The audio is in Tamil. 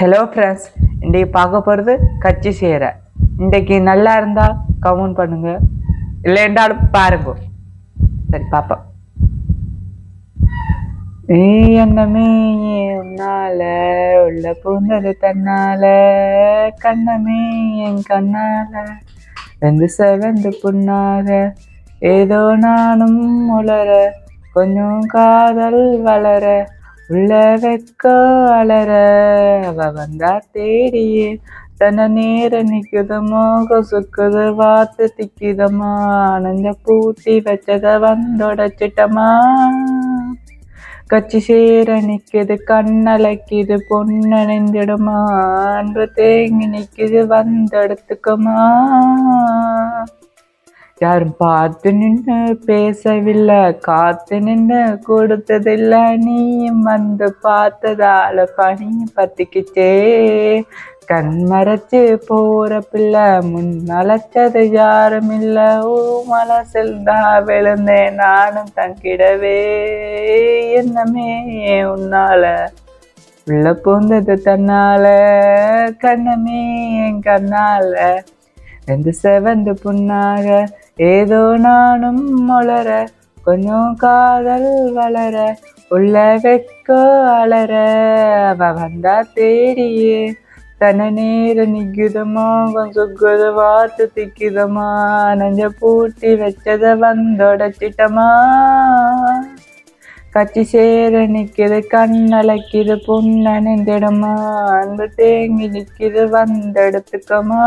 ஹலோ ஃப்ரெண்ட்ஸ் இன்றைக்கி பார்க்க போகிறது கட்சி சேர. இன்றைக்கு நல்லா இருந்தால் கமெண்ட் பண்ணுங்க. இல்லைன்றாலும் பாருங்க. சரி பாப்பா நீ என்னமே உன்னால உள்ள பூந்தது தன்னால கண்ணமே என் கண்ணால வெந்து செவந்து புண்ணாக ஏதோ நானும் உளர கொஞ்சம் காதல் வளர உள்ள வெக்க அவ வந்தா தேடியே. தன நேர நிக்குதமோ கொசுக்குது வாத்து திக்குதமா? ஆனந்த பூட்டி வச்சத வந்தொடச்சிட்டமா? கச்சி சேர நிக்குது கண்ணலைக்குது பொண்ணு அன்பு தேங்கி நிக்குது வந்தெடுத்துக்குமா? யாரும் பார்த்து நின்று பேசவில்லை காத்து நின்று கொடுத்ததில்லை நீயும் வந்து பார்த்ததால பனி பத்திக்கிச்சே கண் மறைச்சு போற பிள்ளை முன்னழைச்சது யாரும் இல்லை ஓ மலசில் தான் விழுந்தேன் நானும் தங்கிடவே என்னமே உன்னால. உள்ள பூந்தது தன்னால கண்ணமே என் கண்ணால. வெந்து செவந்து புண்ணாக ஏதோ நானும் மலர கொஞ்சம் காதல் வளர உள்ள வெக்கோ அலற. அவ வந்தா தேடியே தன நேர நிக்குதமா சுக்குத வாத்து திக்குதமா நெஞ்ச பூட்டி வச்சத வந்தொடச்சிட்டமா. கச்சி சேர நிக்குது கண்ணலைக்குது புண்ண அன்பு தேங்கி நிக்குது வந்தெடுத்துக்கமா.